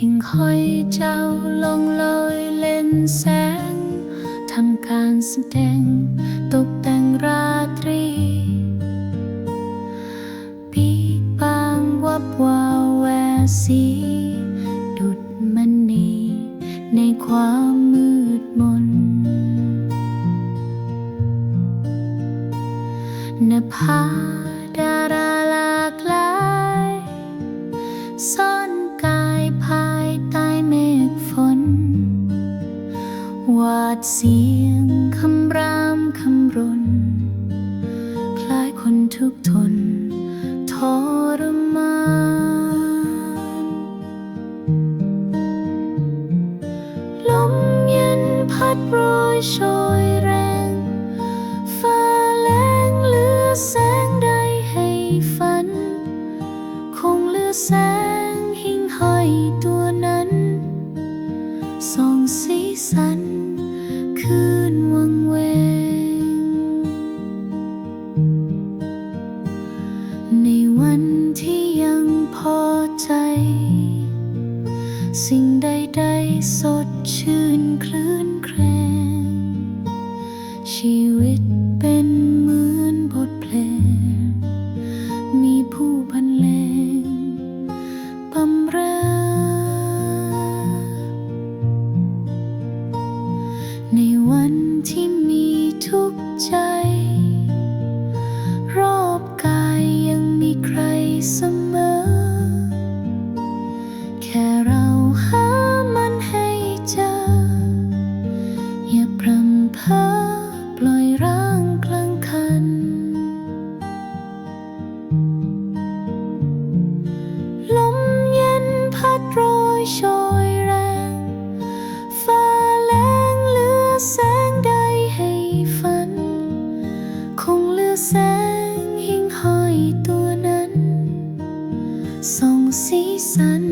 หิ่งคอยเจ้าลงลอยเล่นแสงทำการแสดงตกแต่งราตรี ปีบางวับวาวแวสี ดุดมณีในความมืดมนนภาดาราหลากหลายซ วาดเสียงคำรามคำรน คล้ายคนทุกทนทรมานลมเย็นพัดโรยโชยแรงฟ้าแลงเหลือแสงใดให้ฝัน คงเหลือแสงหิ่งห้อยตัวนั้น ส่องสีสัน ใจ สิ่งใดๆส โชยแรงฟ้าแรงเหลือแสงใดให้ฝัน คงเหลือแสงหิงหอยตัวนั้น ส่องสีสัน